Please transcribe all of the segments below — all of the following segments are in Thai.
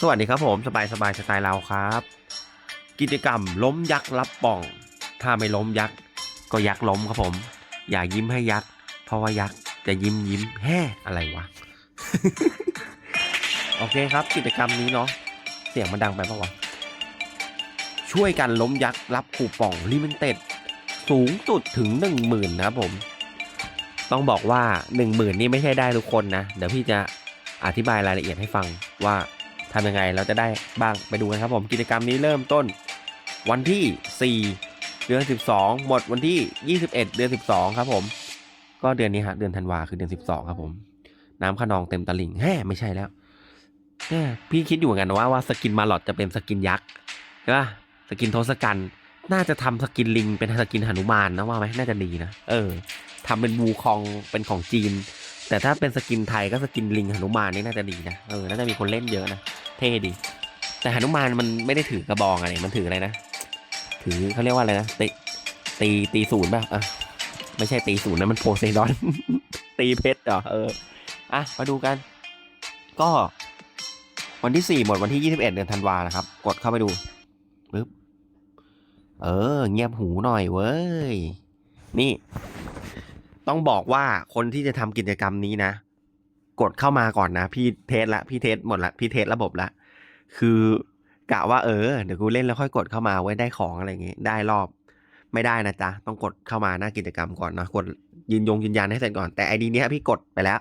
สวัสดีครับผมสบายสบายสไตล์เราครับ กิจกรรมล้มยักษ์รับป่อง ถ้าไม่ล้มยักษ์ก็ยักษ์ล้มครับผม อย่ายิ้มให้ยักษ์เพราะว่ายักษ์จะยิ้มยิ้มแฮ่อะไรวะ โอเคครับ กิจกรรมนี้เนาะเสียงมันดังไปปะวะช่วยกันล้มยักษ์รับคูปองลิมิเต็ดสูงสุดถึงหนึ่งหมื่นนะครับผม ต้องบอกว่าหนึ่งหมื่นนี่ไม่ใช่ได้ทุกคนนะ เดี๋ยวพี่จะอธิบายรายละเอียดให้ฟังว่า ทำยังไงเราจะได้บ้างไปดูกันครับผมกิจกรรมนี้เริ่มต้น วันที่ 4 เดือน 12 หมดวันที่ 21 เดือน 12 ครับผม ก็เดือนนี้ฮะเดือนธันวาคือเดือน 12 ครับผม น้ำขนองเต็มตลิ่งแฮ่ไม่ใช่แล้วแพี่คิดอยู่เหมือนกันว่าว่าสกินมาหลอดจะเป็นสกินยักษ์ใช่ปะสกินโทสกันน่าจะทำสกินลิงเป็นสกินหนุมานนะว่าไหมน่าจะดีนะเออทำเป็นบูคองเป็นของจีน แต่ถ้าเป็นสกินไทยก็สกินลิงหนุมานนี่น่าจะดีนะ เออ น่าจะมีคนเล่นเยอะนะ เท่ดี แต่หนุมานมันไม่ได้ถือกระบองอะไรมันถืออะไรนะ ถือเขาเรียกว่าอะไรนะ ตี ตีตีศูนย์ป่ะเออไม่ใช่ตีศูนย์นะ มันโพไซดอน ตีเพชรเหรอ เออ อะ มาดูกัน ก็วันที่สี่หมดวันที่ยี่สิบเอ็ดเดือนธันวานะครับ กดเข้าไปดูปึ๊บ เออ เงียบหูหน่อยเว้ย นี่ ต้องบอกว่าคนที่จะทำกิจกรรมนี้นะ กดเข้ามาก่อนนะ พี่เทสละพี่เทสหมดละพี่เทสระบบละคือกะว่าเออเดี๋ยวกูเล่นแล้วค่อยกดเข้ามาไว้ได้ของอะไรอย่างงี้ได้รอบ ไม่ได้นะจ๊ะต้องกดเข้ามาหน้ากิจกรรมก่อนนะกดยืนยงยืนยันให้เสร็จก่อนแต่ไอดีเนี้ยพี่กดไปแล้ว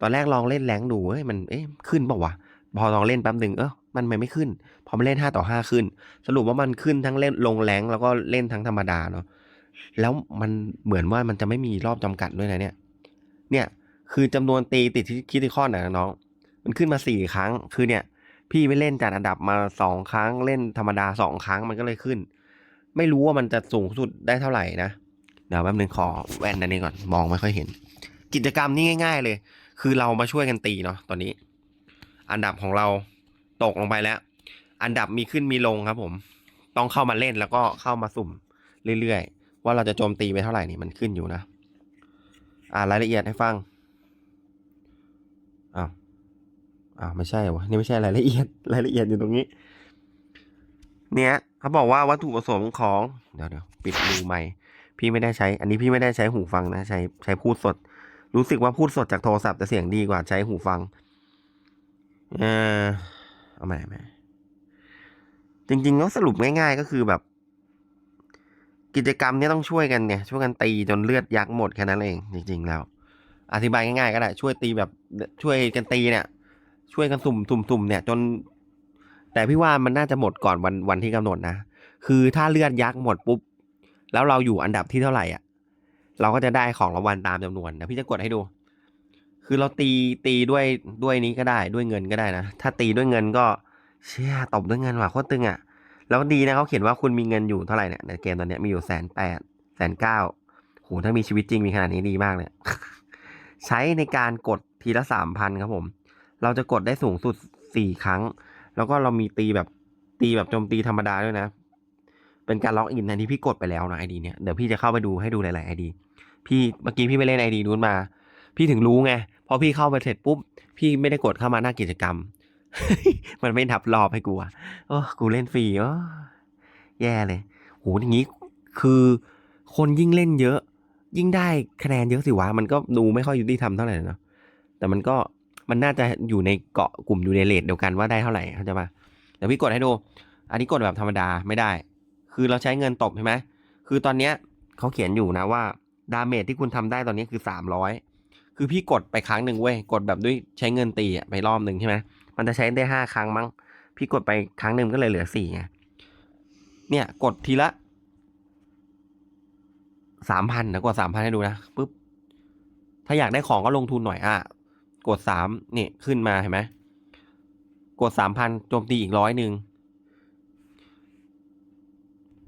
ตอนแรกลองเล่นแรงดูเอ้ยมันเอ๊ะขึ้นเปล่าวะพอลองเล่นแป๊บหนึ่งเออมันไม่ไม่ขึ้น พอมาเล่นห้าต่อห้าขึ้น สรุปว่ามันขึ้นทั้งเล่นลงแรงแล้วก็เล่นทั้งธรรมดาเนาะ แล้วมันเหมือนว่ามันจะไม่มีรอบจำกัดด้วยนะเนี่ย เนี่ยคือจำนวนตีติดที่คิติคอนนะน้อง มันขึ้นมาสี่ครั้ง คือเนี่ย พี่ไม่เล่นจัดอันดับมาสองครั้ง เล่นธรรมดาสองครั้งมันก็เลยขึ้น ไม่รู้ว่ามันจะสูงสุดได้เท่าไหร่นะ เดี๋ยวแป๊บนึงขอแว่นอันนี้ก่อนมองไม่ค่อยเห็น กิจกรรมนี้ง่าย ๆ เลย คือเรามาช่วยกันตีเนาะตอนนี้ อันดับของเราตกลงไปแล้ว อันดับมีขึ้นมีลงครับผม ต้องเข้ามาเล่นแล้วก็เข้ามาสุ่มเรื่อยๆ ว่าเราจะโจมตีไปเท่าไหร่นี่มันขึ้นอยู่นะ อ่านรายละเอียดให้ฟังอ้าวอ้าวไม่ใช่วะนี่ไม่ใช่รายละเอียดรายละเอียดอยู่ตรงนี้ เนี่ยเขาบอกว่าวัตถุประสงค์ของเดี๋ยวเดี๋ยวปิดรูใหม่พี่ไม่ได้ใช้ อันนี้พี่ไม่ได้ใช้หูฟังนะ ใช้ใช้พูดสด รู้สึกว่าพูดสดจากโทรศัพท์จะเสียงดีกว่าใช้หูฟัง เออเอาใหม่เอาใหม่จริงๆแล้วสรุปง่ายๆก็คือแบบ กิจกรรมนี้ต้องช่วยกันเนี่ยช่วยกันตีจนเลือดยักษ์หมดแค่นั้นเองจริงๆแล้ว อธิบายง่ายๆก็ได้ช่วยตีแบบช่วยกันตีเนี่ย ช่วยกันสุ่มสุ่มสุ่มเนี่ย จน แต่พี่ว่ามันน่าจะหมดก่อนวันวันที่กำหนดนะคือถ้าเลือดยักษ์หมดปุ๊บแล้วเราอยู่อันดับที่เท่าไหร่อะ เราก็จะได้ของรางวัลตามจำนวนเดี๋ยวพี่จะกดให้ดู คือเราตีตีด้วยด้วยนี้ก็ได้ด้วยเงินก็ได้นะถ้าตีด้วยเงินก็เชี่ยตบด้วยเงินว่ะโคตรตึงอะ แล้วดีนะเขาเขียนว่าคุณมีเงินอยู่เท่าไหร่เนี่ยในเกมตอนนี้มีอยู่แสนแปดแสนเก้าโหถ้ามีชีวิตจริงมีขนาดนี้ดีมากเลย ใช้ในการกดทีละสามพันครับผม เราจะกดได้สูงสุดสี่ครั้ง แล้วก็เรามีตีแบบตีแบบโจมตีธรรมดาด้วยนะ เป็นการล็อกอินในที่พี่กดไปแล้วนะไอดีเนี้ยเดี๋ยวพี่จะเข้าไปดูให้ดูหลายๆไอดีพี่เมื่อกี้พี่ไม่เล่นไอดีนู้นมา พี่ถึงรู้ไงพอพี่เข้าไปเสร็จปุ๊บพี่ไม่ได้กดเข้ามาหน้ากิจกรรม มันไม่นับรอบให้กูอะโอ้กูเล่นฟรีโอ้แย่เลยโหอย่างนี้คือคนยิ่งเล่นเยอะ ยิ่งได้คะแนนเยอะสิวะ มันก็ดูไม่ค่อยยุติธรรมเท่าไหร่เนาะแต่มันก็มันน่าจะอยู่ในเกาะกลุ่มอยู่ในเลทเดียวกันว่าได้เท่าไหร่เข้าใจปะเดี๋ยวพี่กดให้ดู อันนี้กดแบบธรรมดาไม่ได้ คือเราใช้เงินตบใช่ไหมคือตอนเนี้ยเขาเขียนอยู่นะว่าดาเมจที่คุณทำได้ตอนนี้คือสามร้อยคือพี่กดไปครั้งหนึ่งเว้ยกดแบบด้วยใช้เงินตีอะไปรอบหนึ่งใช่ไหม มันจะใช้ได้ห้าครั้งมั้ง พี่กดไปครั้งหนึ่งก็เลยเหลือสี่ไงเนี่ย กดทีละสามพันนะกดสามพันให้ดูนะปุ๊บถ้าอยากได้ของก็ลงทุนหน่อยอะกดสามนี่ขึ้นมาเห็นไหมกดสามพันโจมตีอีกร้อยหนึ่ง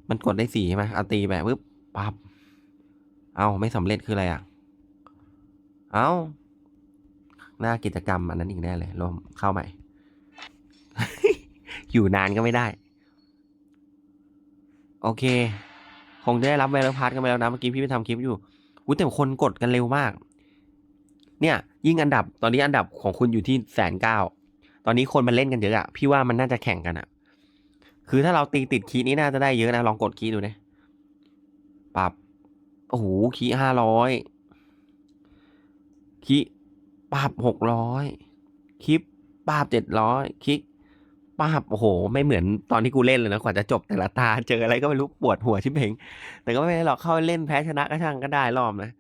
มันกดได้สี่ใช่ไหมเอาตีแบบปุ๊บปั๊บเอาไม่สำเร็จคืออะไรอะ เอาหน้ากิจกรรมอันนั้นอีกแน่เลยลมเข้าใหม่ อยู่นานก็ไม่ได้ โอเค คงจะได้รับแวร์พาร์ทกันไปแล้วนะเมื่อกี้พี่ไปทำคลิปอยู่อุ้ยแต่คนกดกันเร็วมาก เนี่ย ยิ่งอันดับตอนนี้อันดับของคุณอยู่ที่แสนเก้าตอนนี้คนมันเล่นกันเยอะอะพี่ว่ามันน่าจะแข่งกันอะคือถ้าเราตีติดคีย์นี้น่าจะได้เยอะนะลองกดคีย์ดูนะปรับโอ้โหคีย์ห้าร้อยคีย์ปรับหกร้อยคลิปปรับเจ็ดร้อยคลิก ปรับโอ้โห ไม่เหมือนตอนที่กูเล่นเลยนะกว่าจะจบแต่ละตาเจออะไรก็ไม่รู้ปวดหัวชิบเพงแต่ก็ไม่เป็นไรหรอกเข้าเล่นแพ้ชนะก็ช่างก็ได้รอบนะ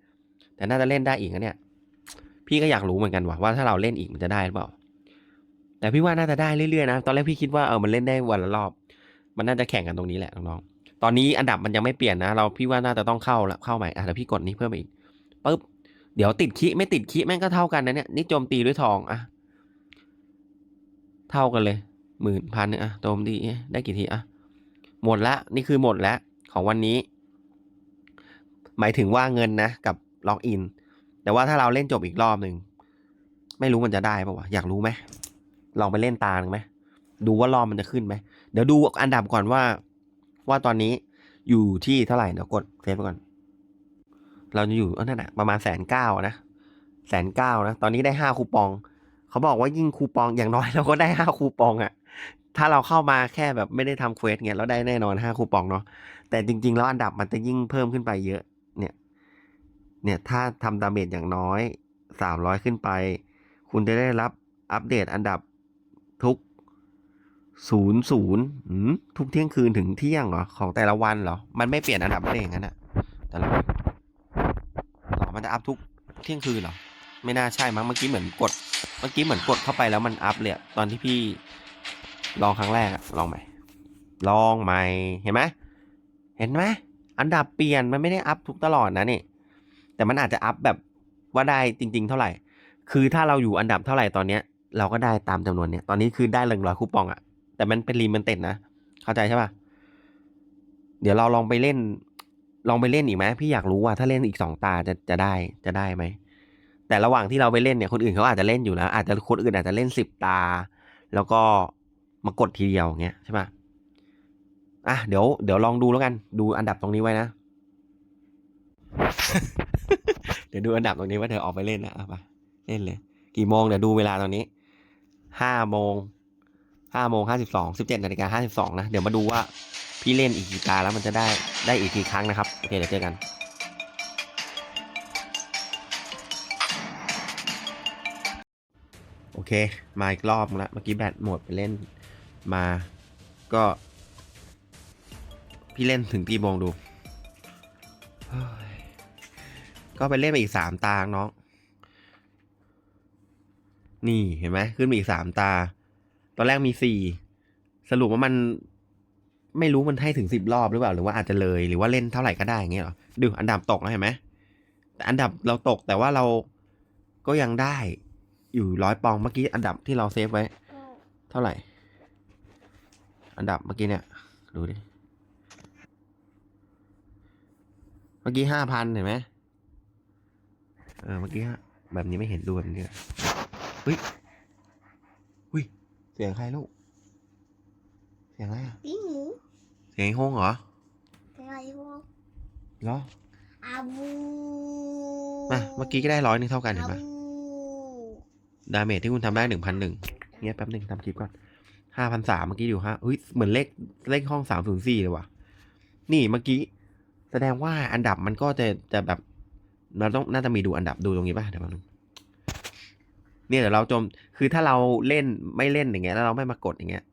แต่น่าจะเล่นได้อีกนะเนี่ย พี่ก็อยากรู้เหมือนกันว่าว่าถ้าเราเล่นอีกมันจะได้หรือเปล่า แต่พี่ว่าน่าจะได้เรื่อยๆนะตอนแรกพี่คิดว่าเออมันเล่นได้วันละรอบ มันน่าจะแข่งกันตรงนี้แหละน้องๆตอนนี้อันดับมันยังไม่เปลี่ยนนะ เราพี่ว่าน่าจะต้องเข้าละเข้าใหม่อะแล้วพี่กดนี้เพิ่มอีกปุ๊บเดี๋ยวติดคิไม่ติดคิแม่งก็เท่ากันนะเนี่ยนี่โจมตีด้วยทองอะเท่ากันเลย หมื่นพันนึงอะโจมตีได้กี่ทีอะหมดละนี่คือหมดล้วของวันนี้ หมายถึงว่าเงินนะกับล็อกอิน แต่ว่าถ้าเราเล่นจบอีกรอบหนึ่งไม่รู้มันจะได้ปะวะอยากรู้ไหมลองไปเล่นตาหนึ่งไหมดูว่ารอบมันจะขึ้นไหมเดี๋ยวดูอันดับก่อนว่า ว่าตอนนี้อยู่ที่เท่าไหร่เดี๋ยวกดเซฟไปก่อน เราจะอยู่เออนั่นแหะประมาณแสนเก้านะแสนเก้านะ ตอนนี้ได้ห้าคูปอง เขาบอกว่ายิ่งคูปองอย่างน้อยเราก็ได้ห้าคูปองอะ ถ้าเราเข้ามาแค่แบบไม่ได้ทำเควสเงี้ยเราได้แน่นอนห้าคูปองเนาะแต่จริง ๆ แล้วอันดับมันจะยิ่งเพิ่มขึ้นไปเยอะ เนี่ย เนี่ยถ้าทำดาเมจอย่างน้อยสามร้อยขึ้นไป คุณจะได้รับอัปเดตอันดับทุกศูนย์ศูนย์ทุกเที่ยงคืนถึงเที่ยงเหรอ ของแต่ละวันเหรอ มันไม่เปลี่ยนอันดับไม่ได้อย่างนั้นอะแต่ละวันหรอมันจะอัพทุกเที่ยงคืนเหรอ ไม่น่าใช่มั้งเมื่อกี้เหมือนกด เมื่อกี้เหมือนกดเข้าไปแล้วมันอัพเลยตอนที่พี่ ลองครั้งแรกอะลองใหม่ ลองใหม่ เห็นไหมเห็นไหมอันดับเปลี่ยนมันไม่ได้อัพทุกตลอดนะนี่ แต่มันอาจจะอัพแบบว่าได้จริง ๆ เท่าไหร่ คือถ้าเราอยู่อันดับเท่าไหร่ตอนเนี้ย เราก็ได้ตามจำนวนเนี้ยตอนนี้คือได้หนึ่งร้อยคูปองอะแต่มันเป็นรีมันเต็ดนะ เข้าใจใช่ปะเดี๋ยวเราลองไปเล่น ลองไปเล่นอีกไหมพี่อยากรู้ว่าถ้าเล่นอีกสองตาจะจะได้จะได้ไหมแต่ระหว่างที่เราไปเล่นเนี่ยคนอื่นเขาอาจจะเล่นอยู่นะอาจจะคนอื่นอาจจะเล่นสิบตา แล้วก็ มากดทีเดียวอย่างเงี้ยใช่ปะอะเดี๋ยวเดี๋ยวลองดูแล้วกัน ดูอันดับตรงนี้ไว้นะ เดี๋ยวดูอันดับตรงนี้ว่าเธอออกไปเล่นนะเอาไปเล่นเลย กี่โมงเดี๋ยวดูเวลาตอนนี้ห้าโมงห้าโมงห้าสิบสองสิบเจ็ดนาฬิกาห้าสิบสองนะ เดี๋ยวมาดูว่าพี่เล่นอีกกี่ตาแล้วมันจะได้ได้อีกกี่ครั้งนะครับ โอเค เดี๋ยวเจอกันโอเค มาอีกรอบละเมื่อกี้แบตหมดไปเล่น มาก็ พี่เล่นถึงตีโมงดู ก็ไปเล่นไปอีกสามตาน้อง นี่เห็นไหมขึ้นมาอีกสามตา ตอนแรกมีสี่สรุปว่ามันไม่รู้มันให้ถึงสิบรอบหรือเปล่า หรือว่าอาจจะเลยหรือว่าเล่นเท่าไหร่ก็ได้อย่างเงี้ยหรอดูอันดับตกแล้วเห็นไหมแต่อันดับเราตกแต่ว่าเราก็ยังได้อยู่ร้อยปองเมื่อกี้อันดับที่เราเซฟไว้ เท่าไหร่ อันดับเมื่อกี้เนี่ย ดูดิ เมื่อกี้ห้าพันเห็นไหมเออเมื่อกี้ฮะแบบนี้ไม่เห็นดูแบบนี้เลยเฮ้ยหุ้ย เสียงใครลูก เสียงอะไรอะปิ้งหมูเสียงไอ้โฮงเหรออะไรวะเหรออาบูมาเมื่อกี้ก็ได้ร้อยนึงเท่ากันเห็นอาไหมบูดาเมจที่คุณทำได้หนึ่งพันหนึ่งเงี้ยแป๊บหนึ่งทำคลิปก่อน ห้าพันสามเมื่อกี้อยู่ฮะเฮ้ยเหมือนเลขเลขห้องสามศูนย์สี่เลยว่ะ นี่เมื่อกี้ แสดงว่าอันดับมันก็จะจะแบบ เราต้องน่าจะมีดูอันดับดูตรงนี้ป่ะเดี๋ยวแป๊บนึงเนี่ยเดี๋ยวเราจม คือถ้าเราเล่นไม่เล่นอย่างเงี้ยแล้วเราไม่มากดอย่างเงี้ย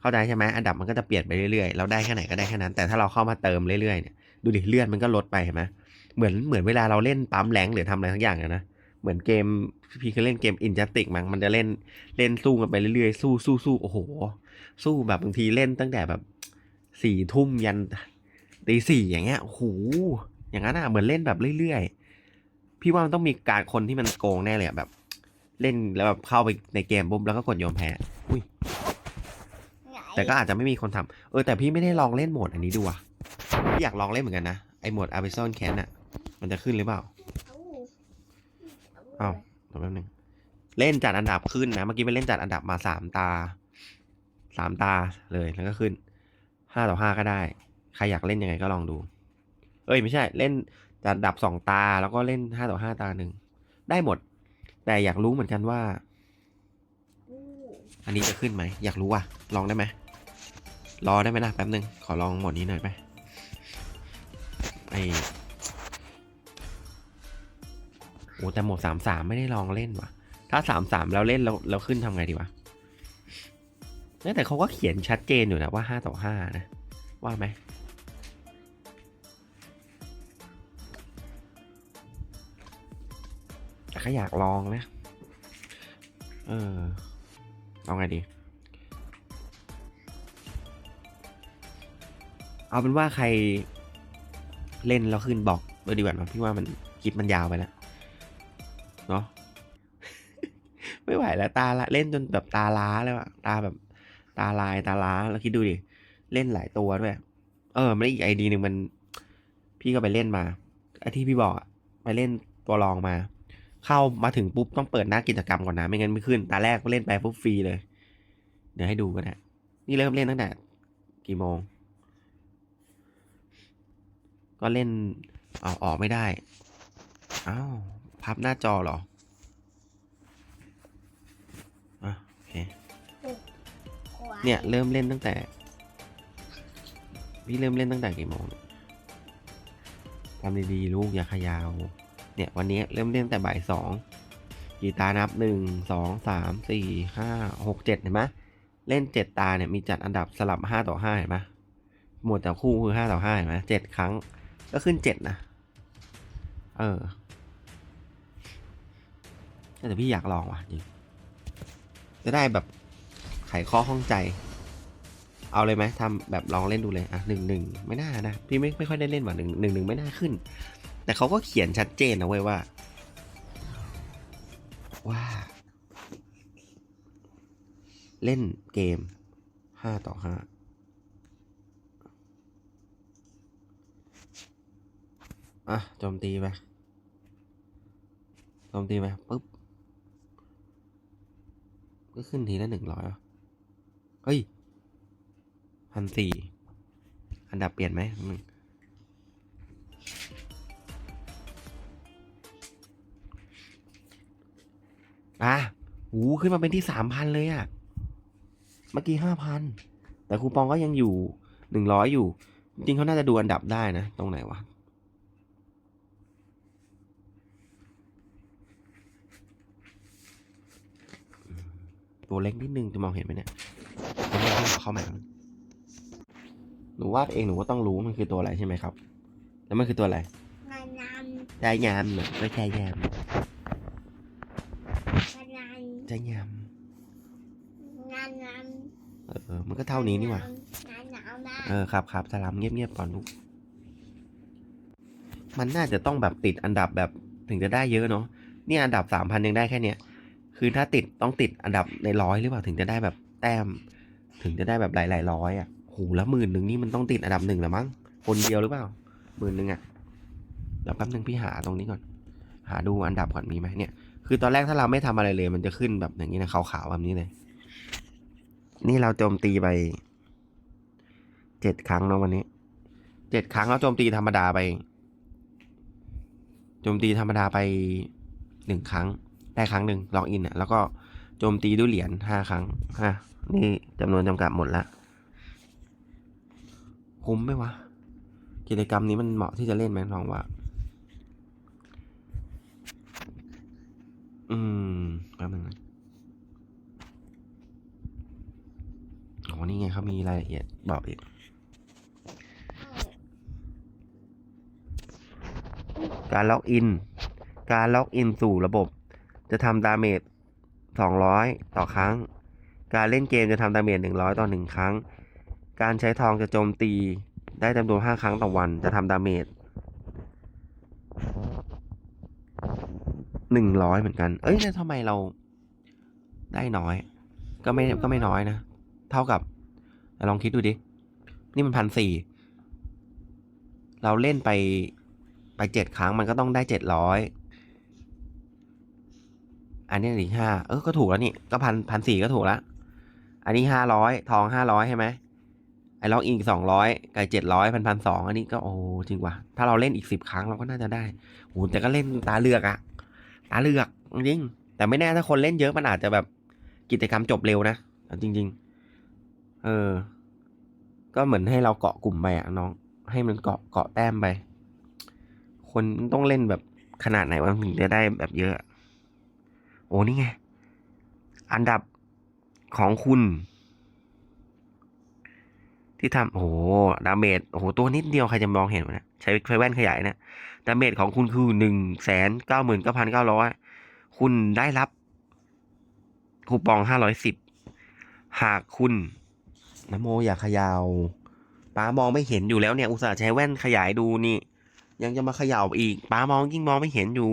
เข้าใจใช่ไหมอันดับมันก็จะเปลี่ยนไปเรื่อยๆ เราได้แค่ไหนก็ได้แค่นั้น แต่ถ้าเราเข้ามาเติมเรื่อยๆเนี่ย ดูดิเลือดมันก็ลดไปเห็นไหมเหมือนเหมือนเวลาเราเล่นปั๊มแรงหรือทำอะไรทั้งอย่างอะนะ เหมือนเกมพี่เคยเล่นเกมอินจัสติกมั้งมันจะเล่นเล่นสู้กันไปเรื่อยๆ สู้สู้สู้โอ้โห สู้แบบบางทีเล่นตั้งแต่แบบสี่ทุ่มยันตีสี่อย่างเงี้ยโอ้โหอย่างนั้นอะเหมือนเล่นแบบเรื่อยๆ พี่ว่ามันต้องมีการคนที่มันโกงแน่เลยอะแบบ เล่นแล้วแบบเข้าไปในเกมปุ๊บแล้วก็กดยอมแพ้อุ้ยไหนแต่ก็อาจจะไม่มีคนทำเออแต่พี่ไม่ได้ลองเล่นโหมดอันนี้ดูอะพี่อยากลองเล่นเหมือนกันนะไอโหมดอาร์เบซอนแคนอะ มันจะขึ้นหรือเปล่าเอ้าวเดี๋ยวแป๊บนึงเล่นจัดอันดับขึ้นนะ เมื่อกี้ไปเล่นจัดอันดับมาสามตาสามตาเลยแล้วก็ขึ้นห้าต่อห้าก็ได้ ใครอยากเล่นยังไงก็ลองดู เอ้ยไม่ใช่ เล่นจัดอันดับสองตาแล้วก็เล่นห้าต่อห้าตาหนึ่งได้หมด แต่อยากรู้เหมือนกันว่าอู้นนี้จะขึ้นไหมอยากรู้ว่ะลองได้ไหมรอได้ไหมนะแป๊บนึงขอลองหมดนี้หน่อยไหมไอ โอ้แต่หมดสามสามไม่ได้ลองเล่นว่ะ ถ้าสามสามแล้วเล่นแล้วแล้วขึ้นทำไงดีวะเอ้ยแต่เขาก็เขียนชัดเจนอยู่นะว่าห้าต่อห้านะ ว่าไหมแต่ก็อยากลองนะ เออเอาไงดี เอาเป็นว่าใครเล่นแล้วขึ้นบอกเลยดีกว่าเนอะพี่ว่ามันคลิปมันยาวไปแล้ว เนาะไม่ไหวแล้วตาละเล่นจนแบบตาล้าแล้วอะตาแบบ ตาลายตาล้าแล้วคิดดูดิเล่นหลายตัวด้วย เออมันอีกไอดีหนึ่งมัน พี่ก็ไปเล่นมาไอที่พี่บอกอะไปเล่นตัวรองมา เข้ามาถึงปุ๊บต้องเปิดหน้ากิจกรรมก่อนนะ ไม่งั้นไม่ขึ้น ตาแรกเล่นไปปุ๊บฟรีเลย เดี๋ยวให้ดูก็ได้นี่เริ่มเล่นตั้งแต่กี่โมง ก็เล่นเอาออกไม่ได้อ้าว พับหน้าจอเหรออะโอเค เนี่ย เริ่มเล่นตั้งแต่ พี่เริ่มเล่นตั้งแต่กี่โมงทำดีๆลูกอย่าขยาว เนี่ย วันนี้เริ่มเล่นตั้งแต่บ่ายสองกี่ตานับหนึ่งสองสามสี่ห้าหกเจ็ดเห็นไหมเล่นเจ็ดตาเนี่ยมีจัดอันดับสลับห้าต่อห้าเห็นไหมหมวดแต่คู่คือห้าต่อห้าเห็นไหมเจ็ดครั้งก็ขึ้นเจ็ดนะ เออ แต่พี่อยากลองว่ะจริงจะได้แบบไขข้อข้องใจ เอาเลยไหมทำแบบลองเล่นดูเลยอะหนึ่งหนึ่งไม่น่านะ พี่ไม่ไม่ค่อยได้เล่นว่ะหนึ่งหนึ่งหนึ่งไม่น่าขึ้น แต่เขาก็เขียนชัดเจนนะเว้ยว่า ว่า เล่นเกมห้าต่อห้าอะโจมตีไปโจมตีไปปุ๊บ ก็ขึ้นทีละหนึ่งร้อยเฮ้ยพันสี่อันดับเปลี่ยนไหมอืมอะหูขึ้นมาเป็นที่สามพันเลยอะเมื่อกี้ห้าพัน แต่คูปองก็ยังอยู่หนึ่งร้อยอยู่ จริงเขาน่าจะดูอันดับได้นะ ตรงไหนวะ ตัวเล็กนิดนึงจะมองเห็นไหมเนี่ยตัวเล็กที่เข้ามาหนูวาดเองหนูก็ต้องรู้มันคือตัวอะไรใช่ไหมครับ แล้วมันคือตัวอะไรนานนานใจยามเหรอไม่ใช่ยามนานนานใจยามนานนานเออ มันก็เท่านี้นี่หว่านานหนาวนะเออครับครับสลามเงียบๆก่อนลูก มันน่าจะต้องแบบติดอันดับแบบถึงจะได้เยอะเนาะ เนี่ยอันดับสามพันยังได้แค่เนี้ย คือถ้าติดต้องติดอันดับในร้อยหรือเปล่าถึงจะได้แบบแต้ม ถึงจะได้แบบหลายๆร้อยอะโหแล้วหมื่นหนึ่งนี่มันต้องติดอันดับหนึ่งแล้วมั้งคนเดียวหรือเปล่าหมื่นหนึ่งอะเดี๋ยวแป๊บนึงพี่หาตรงนี้ก่อน หาดูอันดับก่อนมีไหมเนี่ย คือตอนแรกถ้าเราไม่ทำอะไรเลย มันจะขึ้นแบบอย่างนี้นะขาวๆแบบนี้เลย นี่เราโจมตีไปเจ็ดครั้งเนาะวันนี้เจ็ดครั้งแล้วโจมตีธรรมดาไปโจมตีธรรมดาไปหนึ่งครั้ง ได้ครั้งหนึ่งล็อกอินอะแล้วก็โจมตีด้วยเหรียญห้าครั้งฮะนี่จำนวนจำกัดหมดละคุ้มไหมวะ กิจกรรมนี้มันเหมาะที่จะเล่นไหมน้องว่า อืมแป๊บนึงนะอ๋อนี่ไงเขามีรายละเอียดบอกอีกการล็อกอิน การล็อกอินสู่ระบบ จะทำดาเมจ200 ต่อครั้ง การเล่นเกมจะทำดาเมจ100 ต่อ 1 ครั้ง การใช้ทองจะโจมตีได้จำนวน 5 ครั้งต่อวัน จะทำดาเมจ100 เหมือนกัน เอ้ยแล้วทำไมเราได้น้อย ก็ไม่ก็ไม่น้อยนะ เท่ากับ ลองคิดดูดิ นี่มันพันสี่ เราเล่นไปไปเจ็ดครั้งมันก็ต้องได้เจ็ดร้อย อันนี้อีกห้าเออก็ถูกแล้วนี่ก็พันพันสี่ก็ถูกแล้วอันนี้ห้าร้อยทองห้าร้อยใช่ไหมไอ้ล็อกอินสองร้อยไก่เจ็ดร้อยพันพันสองอันนี้ก็โอ้จริงว่ะถ้าเราเล่นอีกสิบครั้งเราก็น่าจะได้โหแต่ก็เล่นตาเลือกอะตาเลือกจริงแต่ไม่แน่ถ้าคนเล่นเยอะมันอาจจะแบบกิจกรรมจบเร็วนะเอเอาจริง ๆ เออ ก็เหมือนให้เราเกาะกลุ่มไปอะน้อง ให้มันเกาะเกาะแต้มไป คนต้องเล่นแบบขนาดไหนวะถึงจะได้แบบเยอะ โอ้นี่ไง อันดับของคุณ ที่ทำโอ้โหดาเมจโอ้โห ตัวนิดเดียวใครจะมองเห็นวะเนะใช้ใช้แว่นขยายนะดาเมจของคุณคือหนึ่งแสนเก้าหมื่นเก้าพันเก้าร้อยคุณได้รับ คูปองห้าร้อยสิบหากคุณนโมอยาเขยาวป้ามองไม่เห็นอยู่แล้วเนี่ย อุตส่าห์ใช้แว่นขยายดูนี่ ยังจะมาเขย่าอีกป้ามองยิ่งมองไม่เห็นอยู่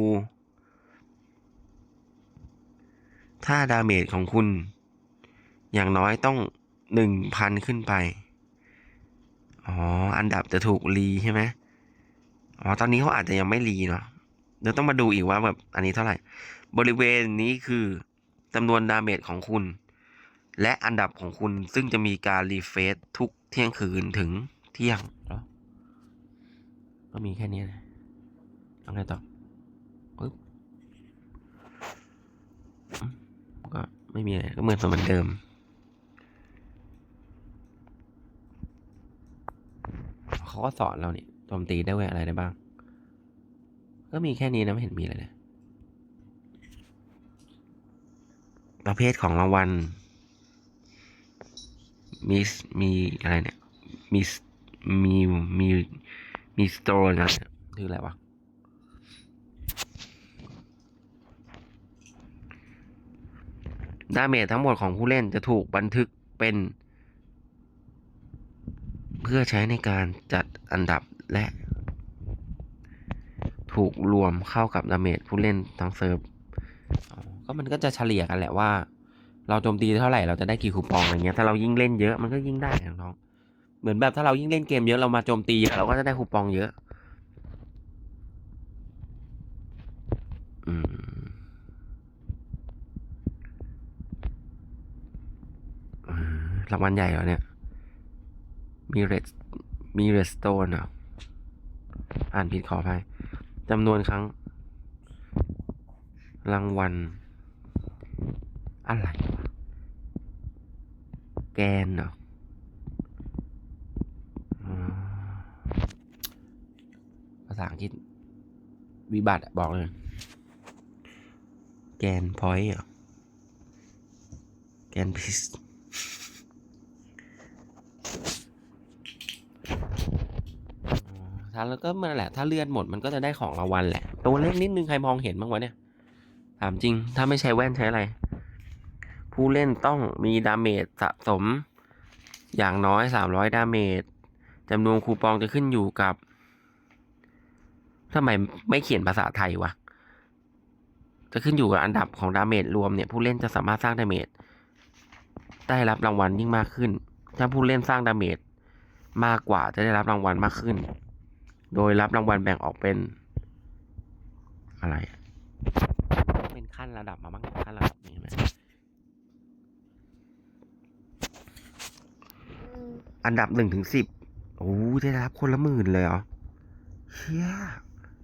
ถ้าดาเมจของคุณ อย่างน้อยต้องหนึ่งพันขึ้นไป อ๋อ อันดับจะถูกรีใช่ไหมอ๋อ ตอนนี้เขาอาจจะยังไม่รีเนาะ เดี๋ยวต้องมาดูอีกว่าแบบอันนี้เท่าไหร่ บริเวณนี้คือจำนวนดาเมจของคุณ และอันดับของคุณซึ่งจะมีการรีเฟซทุกเที่ยงคืนถึงเที่ยงเหรอก็มีแค่นี้นะทำไงต่อปึ๊บ ไม่มีอะไรก็เหมือนเหมือนเดิม เขาก็สอนเราเนี่ยโจมตีได้เว้ยอะไรได้บ้าง ก็มีแค่นี้นะไม่เห็นมีอะไรเลยประเภทของรางวัลมีมีอะไรเนี่ยมีมีมีมีสโตร์นะคืออะไรวะ ดาเมจทั้งหมดของผู้เล่นจะถูกบันทึกเป็น เพื่อใช้ในการจัดอันดับและ ถูกรวมเข้ากับดาเมจผู้เล่นทั้งเซิร์ฟก็มันก็จะเฉลี่ยกันแหละว่า เราโจมตีเท่าไหร่เราจะได้กี่คูปองอะไรเงี้ยถ้าเรายิ่งเล่นเยอะมันก็ยิ่งได้น้องๆเหมือนแบบถ้าเรายิ่งเล่นเกมเยอะเรามาโจมตีเยอะเราก็จะได้คูปองเยอะ อืมเออ รางวัลใหญ่เหรอเนี่ย มีเรดมีเรสโตนเหรออ่านผิดขออภัยจำนวนครั้ง รางวัล อะไรวะแกนเหรอภาษาอังกฤษวิบัติบอกเลย แกนพอยต์เหรอแกนพิส ถ้า แล้วก็มันแหละ ถ้าเลื่อนหมดมันก็จะได้ของรางวัลแหละ ตัวเล็กนิดนึงใครมองเห็นบ้างวะเนี่ย ถามจริง ถ้าไม่ใช้แว่นใช้อะไร ผู้เล่นต้องมีดาเมจสะสม อย่างน้อยสามร้อยดาเมจจำนวนคูปองจะขึ้นอยู่กับทำไมไม่เขียนภาษาไทยวะ จะขึ้นอยู่กับอันดับของดาเมจรวมเนี่ย ผู้เล่นจะสามารถสร้างดาเมจได้รับรางวัลยิ่งมากขึ้น ถ้าผู้เล่นสร้างดาเมจมากกว่าจะได้รับรางวัลมากขึ้น โดยรับรางวัลแบ่งออกเป็น อะไรอะเป็นขั้นระดับมาบ้างขั้นระดับนี้ไหมอืมอันดับหนึ่งถึงสิบโอ้ได้รับคนละหมื่นเลยเหรอเชี่ย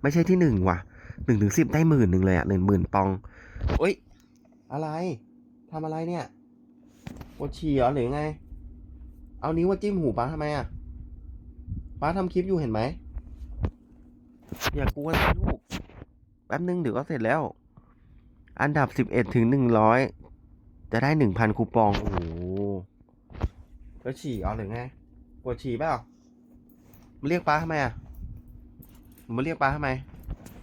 ไม่ใช่ที่หนึ่งว่ะหนึ่งถึงสิบได้หมื่นหนึ่งเลยอะหนึ่งหมื่นปองเอ้ย อะไรทำอะไรเนี่ยปวดฉี่เหรอหรือไง เอานิ้วมาจิ้มหูป้าทำไมอะป้าทำคลิปอยู่เห็นไหม อย่ากลัวสิลูก แป๊บนึงเดี๋ยวก็เสร็จแล้ว อันดับสิบเอ็ดถึงหนึ่งร้อยจะได้หนึ่งพันคูปอง โอ้โหแล้วฉี่เอาหรือไงปวดฉี่เปล่ามาเรียกป้าทำไมอะหนูมาเรียกป้าทำไม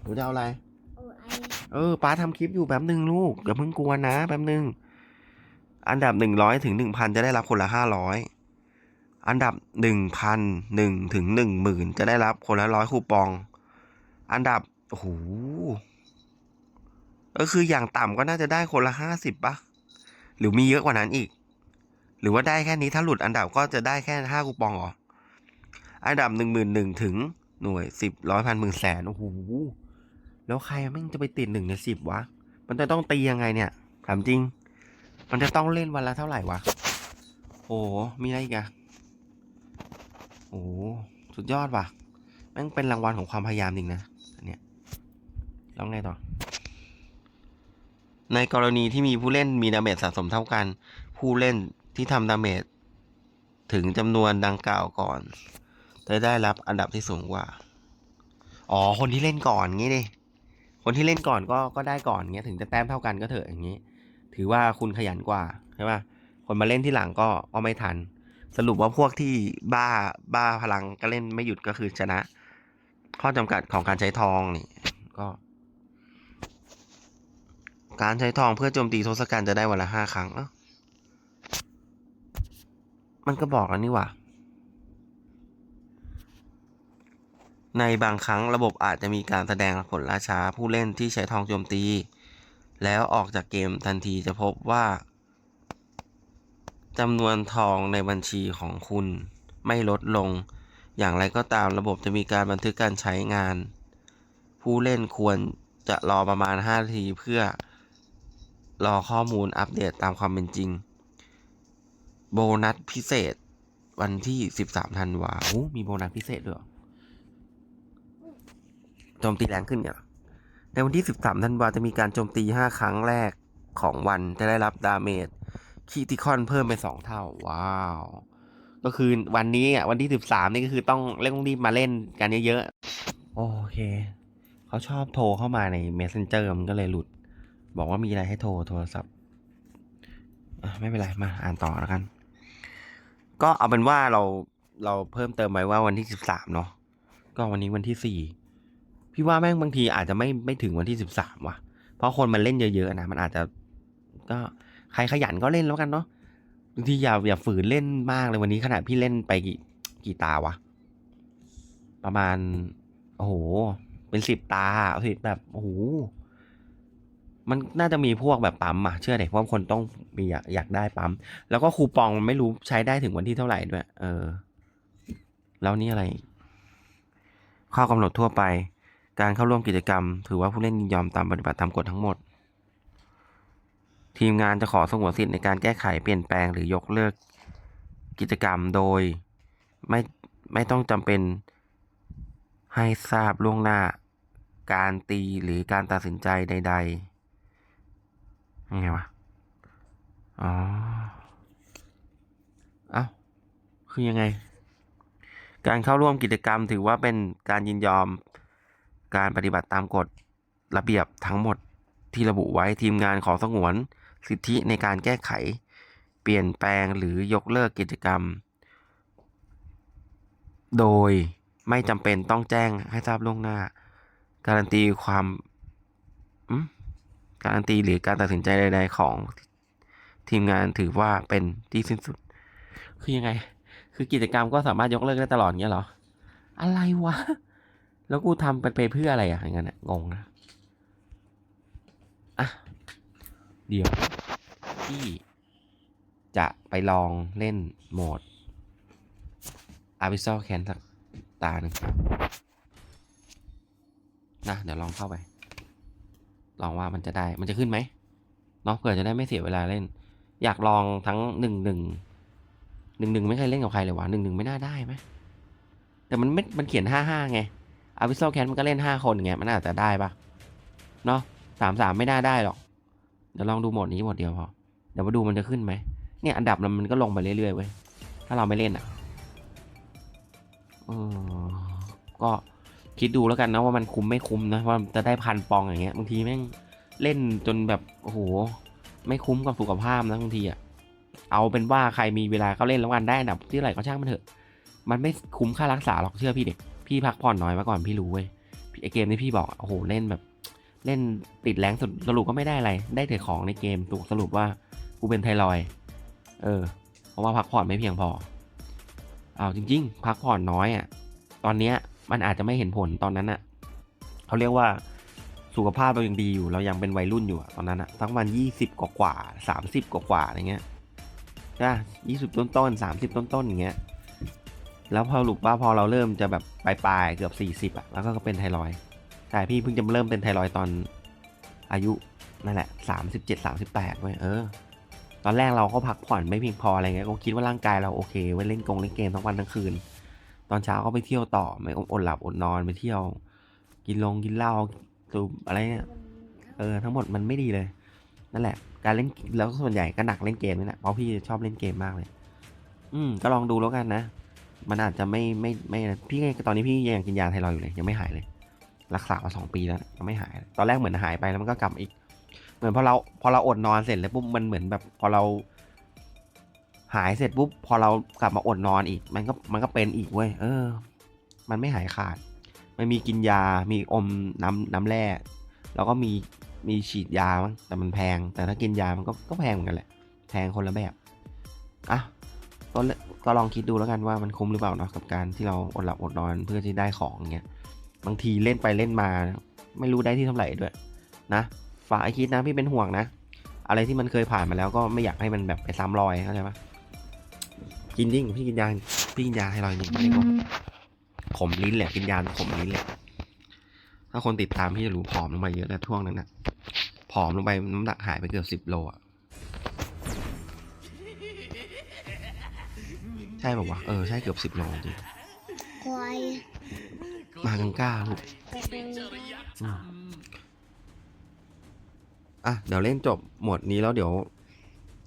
หนูจะเอาอะไรโอ้ไอเออป้าทำคลิปอยู่แป๊บหนึ่งลูกอย่าเพิ่งกลัวนะแป๊บหนึ่งอันดับหนึ่งร้อยถึงหนึ่งพันจะได้รับคนละห้าร้อยอันดับหนึ่งพันหนึ่งถึงหนึ่งหมื่นจะได้รับคนละร้อยคูปอง อันดับโอ้โหก็คืออย่างต่ำก็น่าจะได้คนละห้าสิบปะหรือมีเยอะกว่านั้นอีก หรือว่าได้แค่นี้ถ้าหลุดอันดับก็จะได้แค่ห้าคูปองเหรอ อันดับหนึ่งหมื่นหนึ่งถึงหน่วยสิบร้อยพันหมื่นแสนโอ้โหแล้วใครแม่งจะไปติดหนึ่งในสิบวะ มันจะต้องตียังไงเนี่ย ถามจริง มันจะต้องเล่นวันละเท่าไหร่วะ โอ้มีอะไรอีกอะโอ้สุดยอดว่ะ แม่งเป็นรางวัลของความพยายามจริงนะ แล้วไงต่อ ในกรณีที่มีผู้เล่นมีดาเมจสะสมเท่ากัน ผู้เล่นที่ทำดาเมจถึงจำนวนดังกล่าวก่อนจะได้รับอันดับที่สูงกว่า อ๋อ คนที่เล่นก่อนงี้ดิ คนที่เล่นก่อนก็ก็ได้ก่อนเงี้ย ถึงจะแต้มเท่ากันก็เถอะอย่างนี้ ถือว่าคุณขยันกว่าใช่ป่ะ คนมาเล่นที่หลังก็ก็ไม่ทัน สรุปว่าพวกที่บ้าบ้าพลังก็เล่นไม่หยุดก็คือชนะ ข้อจำกัดของการใช้ทองนี่ ก็ การใช้ทองเพื่อโจมตีทศกัณฐ์จะได้วันละห้าครั้ง เอ้า มันก็บอกแล้วนี่หว่า ในบางครั้งระบบอาจจะมีการแสดงผลล่าช้าผู้เล่นที่ใช้ทองโจมตี แล้วออกจากเกมทันทีจะพบว่าจำนวนทองในบัญชีของคุณไม่ลดลง อย่างไรก็ตามระบบจะมีการบันทึกการใช้งาน ผู้เล่นควรจะรอประมาณ 5 นาทีเพื่อ รอข้อมูลอัปเดตตามความเป็นจริง โบนัสพิเศษ วันที่13ธันวาโอ้มีโบนัสพิเศษด้วยโจมตีแรงขึ้นเนี่ยในวันที่13ธันวาจะมีการโจมตี5ครั้งแรกของวันจะได้รับดาเมจคีติคอนเพิ่มเป็น2เท่า ว้าว ก็คือวันนี้อะวันที่13นี่ก็คือต้องเร่งรีบมาเล่นกันเยอะๆ โอเค เขาชอบโทรเข้ามาใน Messenger มันก็เลยหลุด บอกว่ามีอะไรให้โทรโทรศัพท์ไม่เป็นไรมาอ่านต่อแล้วกัน ก็เอาเป็นว่าเราเราเพิ่มเติมไว้ว่าวันที่สิบสามเนาะก็วันนี้วันที่สี่พี่ว่าแม่งบางทีอาจจะไม่ไม่ถึงวันที่สิบสามว่ะ เพราะคนมันเล่นเยอะๆนะมันอาจจะ ก็ใครขยันก็เล่นแล้วกันเนาะบางทีอย่าอย่าฝืนเล่นมากเลยวันนี้ขนาดพี่เล่นไปกี่กี่ตาวะประมาณโอ้โหเป็นสิบตาสิแบบโอ้โห มันน่าจะมีพวกแบบปั๊มอะเชื่อเด็กว่าคนต้องมีอยากอยากได้ปั๊ม แล้วก็คูปองไม่รู้ใช้ได้ถึงวันที่เท่าไหร่ด้วย เออ แล้วนี่อะไร ข้อกำหนดทั่วไป การเข้าร่วมกิจกรรม ถือว่าผู้เล่นยินยอมตามปฏิบัติตามกฎทั้งหมด ทีมงานจะขอสงวนสิทธิ์ในการแก้ไขเปลี่ยนแปลงหรือยกเลิกกิจกรรมโดยไม่ไม่ต้องจำเป็นให้ทราบล่วงหน้า การตีหรือการตัดสินใจใด ๆ ยังไงวะ อ๋อ เอ้า คือยังไง การเข้าร่วมกิจกรรมถือว่าเป็นการยินยอมการปฏิบัติตามกฎระเบียบทั้งหมดที่ระบุไว้ทีมงานขอสงวน สิทธิในการแก้ไข เปลี่ยนแปลงหรือยกเลิกกิจกรรม โดยไม่จำเป็นต้องแจ้งให้ทราบล่วงหน้า การันตีความ การันตีหรือการตัดสินใจใดๆของทีมงานถือว่าเป็นที่สิ้นสุด คือยังไง คือกิจกรรมก็สามารถยกเลิกได้ตลอดเงี้ยเหรอ อะไรวะ แล้วกูทำไปเพื่ออะไรอะอย่างนั้นอะงงนะ อะ เดี๋ยวพี่จะไปลองเล่นโหมด a b y s s a l Can สักตาหนึ่งนะ เดี๋ยวลองเข้าไป ลองว่ามันจะได้มันจะขึ้นไหมเนาะเผื่อจะได้ไม่เสียเวลาเล่น อยากลองทั้งหนึ่งหนึ่งหนึ่งหนึ่งไม่เคยเล่นกับใครเลยวะหนึ่งหนึ่งไม่น่าได้ไหมแต่มันไม่มันเขียนห้าห้าไงอาวิโซแคนมันก็เล่นห้าคนไงมันอาจจะได้ปะเนาะสามสามไม่น่าได้หรอก เดี๋ยวลองดูหมดนี้หมดเดียวพอเดี๋ยวมาดูมันจะขึ้นไหมเนี่ยอันดับมันมันก็ลงไปเรื่อยๆเว้ยถ้าเราไม่เล่นอะเออก็ คิดดูแล้วกันนะว่ามันคุ้มไม่คุ้มนะว่าจะได้พันปองอย่างเงี้ยบางทีแม่งเล่นจนแบบโอ้โหไม่คุ้มกับสุขภาพนะบางทีอะเอาเป็นว่าใครมีเวลาก็เล่นแล้วกันได้อันดับที่ไหร่ก็ช่างมันเถอะ มันไม่คุ้มค่ารักษาหรอกเชื่อพี่เด็กพี่พักผ่อนน้อยมาก่อนพี่รู้เว้ยพี่ไอเกมที่พี่บอกโอ้โหเล่นแบบ เล่นติดแรงสุดสรุปก็ไม่ได้อะไร ได้แต่ของในเกมถูกสรุปว่ากูเป็นไทรอยเออ เพราะว่าพักผ่อนไม่เพียงพอเอาจริง ๆ พักผ่อนน้อยอะ ตอนเนี้ย มันอาจจะไม่เห็นผลตอนนั้นอะเขาเรียกว่าสุขภาพเรายังดีอยู่ เรายังเป็นวัยรุ่นอยู่ตอนนั้นอะทั้งวันยี่สิบกว่ากว่าสามสิบกว่ากว่าอะไรเงี้ยจ้ายี่สิบต้นต้นสามสิบต้นต้นอย่างเงี้ย แล้วพอหลุกว่าพอเราเริ่มจะแบบปลายๆเกือบสี่สิบอะแล้วก็เป็นไทรอยแต่พี่เพิ่งจะเริ่มเป็นไทรอยตอนอายุนั่นแหละสามสิบเจ็ดสามสิบแปดเว้ยเออ ตอนแรกเราก็พักผ่อนไม่เพียงพออะไรเงี้ยก็คิดว่าร่างกายเราโอเคไว้เล่นกงเล่นเกมทั้งวันทั้งคืน ตอนเช้าก็ไปเที่ยวต่อไม่อดหลับอดนอนไปเที่ยว กินลงกินเหล้าสูบอะไรเนี่ยเออทั้งหมดมันไม่ดีเลยนั่นแหละ การเล่นแล้วส่วนใหญ่ก็หนักเล่นเกมนี่แหละเพราะพี่ชอบเล่นเกมมากเลย อืมก็ลองดูแล้วกันนะมันอาจจะไม่ไม่ไม่พี่ตอนนี้พี่ยังกินยาไทรอยอยู่เลย ยังไม่หายเลย รักษามาสองปีแล้วยังไม่หาย ตอนแรกเหมือนหายไปแล้วมันก็กลับมาอีก เหมือนพอเราพอเราอดนอนเสร็จแล้วปุ๊บมันเหมือนแบบพอเรา หายเสร็จปุ๊บพอเรากลับมาอดนอนอีก มันก็มันก็เป็นอีกเว้ยเออ มันไม่หายขาด มันมีกินยา มีอมน้ำน้ำแร่แล้วก็มีมีฉีดยามั้งแต่มันแพง แต่ถ้ากินยามันก็ก็แพงเหมือนกันแหละ แพงคนละแบบอะก็เลก็ลองคิดดูแล้วกันว่ามันคุ้มหรือเปล่าเนาะกับการที่เราอดหลับอดนอนเพื่อที่ได้ของอย่างเงี้ยบางทีเล่นไปเล่นมา ไม่รู้ได้ที่เท่าไหร่ด้วยนะฝากไอคิดนะพี่เป็นห่วงนะ อะไรที่มันเคยผ่านมาแล้วก็ไม่อยากให้มันแบบไปซ้ำรอยเข้าใจปะ กินจริงพี่กินยาพี่กินยาให้รอยจริงไม่ได้บอกขมลิ้นแหละกินยาขมลิ้นแหละถ้าคนติดตามพี่จะรู้ผอมลงไปเยอะแล้วช่วงนั้นนะผอมลงไปน้ำหนักหายไปเกือบสิบโลอะใช่บอกว่าวะเออใช่เกือบสิบโลจริงควายมากังก้าลูกเป็นอืมอะเดี๋ยวเล่นจบหมดนี้แล้วเดี๋ยว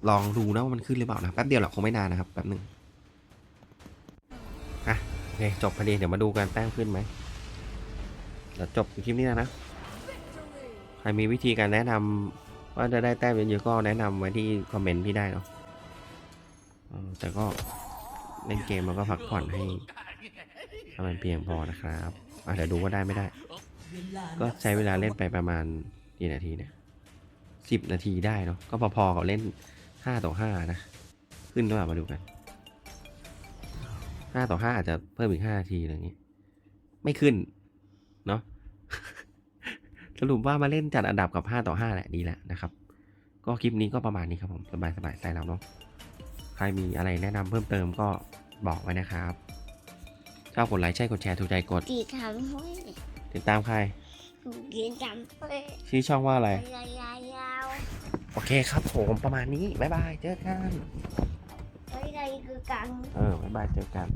ลองดูนะว่ามันขึ้นหรือเปล่านะแป๊บเดียวแหละคงไม่นานนะครับแป๊บหนึ่ง อะโอเคจบพอดีเดี๋ยวมาดูกันแต้มขึ้นไหมเดี๋ยวจบคลิปนี้แล้วนะใครมีวิธีการแนะนำว่าจะได้แต้มเยอะๆก็แนะนำไว้ที่คอมเมนต์พี่ได้เนาะแต่ก็เล่นเกมแล้วก็พักผ่อนให้มันเพียงพอนะครับอะเดี๋ยวดูว่าได้ไม่ได้ ก็ใช้เวลาเล่นไปประมาณกี่นาทีเนี่ยสิบนาทีได้เนาะก็พอๆกับเล่นห้าต่อห้านะ ขึ้นหรือเปล่ามาดูกัน ห้าต่อห้าอาจจะเพิ่มอีกห้านาทีอะไรอย่างงี้ ไม่ขึ้น เนาะสรุปว่ามาเล่นจัดอันดับกับห้าต่อห้าแหละดีแหละนะครับ ก็คลิปนี้ก็ประมาณนี้ครับผมสบายสบายๆใจเราเนาะใครมีอะไรแนะนำเพิ่มเติมก็บอกไว้นะครับชอบกดไลค์ใช่กดแชร์ถูกใจกดตีทำห้วยติดตามใครตีทำห้วยชื่อช่องว่าอะไรยาวยาวยาวโอเคครับผมประมาณนี้ บ๊ายบาย เจอกันเฮ้ยอะไร คือกัน เออบ๊ายบายเจอกัน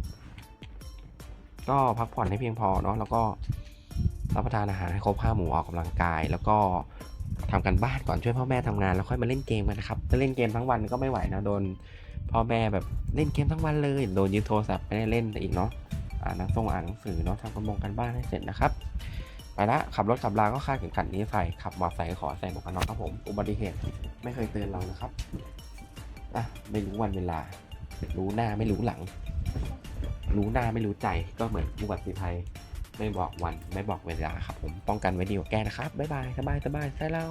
ก็พักผ่อนให้เพียงพอเนาะแล้วก็รับประทานอาหารให้ครบห้าหมู่ออกกำลังกาย แล้วก็ทำกันบ้านก่อนช่วยพ่อแม่ทำงานแล้วค่อยมาเล่นเกมกันนะครับถ้าเล่นเกมทั้งวันก็ไม่ไหวนะโดนพ่อแม่แบบเล่นเกมทั้งวันเลย โดนยึดโทรศัพท์ไม่ได้เล่นอีกเนาะอ่านหนังส่งอ่านหนังสือเนาะทำกันบงกันบ้านให้เสร็จนะครับไปละขับรถขับลาก็คาดเข็มขัดนี้ใส่ขับมอเตอร์ไซค์ขอใส่หมวกกันน็อกครับผมอุบัติเหตุไม่เคยเตือนเรานะครับอะไม่รู้วันเวลา รู้หน้าไม่รู้หลัง รู้หน้าไม่รู้ใจก็เหมือนอุบัติภัยไม่บอกวันไม่บอกเวลาครับ ผมป้องกันไว้ดีกว่าแก้นะครับ บ๊ายบายสบายสบายใช่เล่า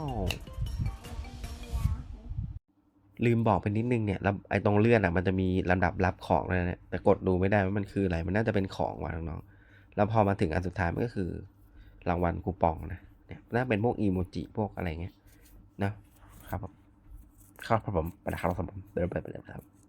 ลืมบอกไปนิดนึงเนี่ยแล้วไอ้ตรงเลื่อนอะมันจะมีลำดับรับของแล้วเนี่ยแต่กดดูไม่ได้ว่ามันคืออะไร มันน่าจะเป็นของว่ะน้องๆแล้วพอมาถึงอันสุดท้ายมันก็คือ รางวัลคูปองนะเนี่ยน่าเป็นพวกอีโมจิพวกอะไรเงี้ยนะครับครับผมไปนะครับสำหรับผมเดินไปไปเลยครับ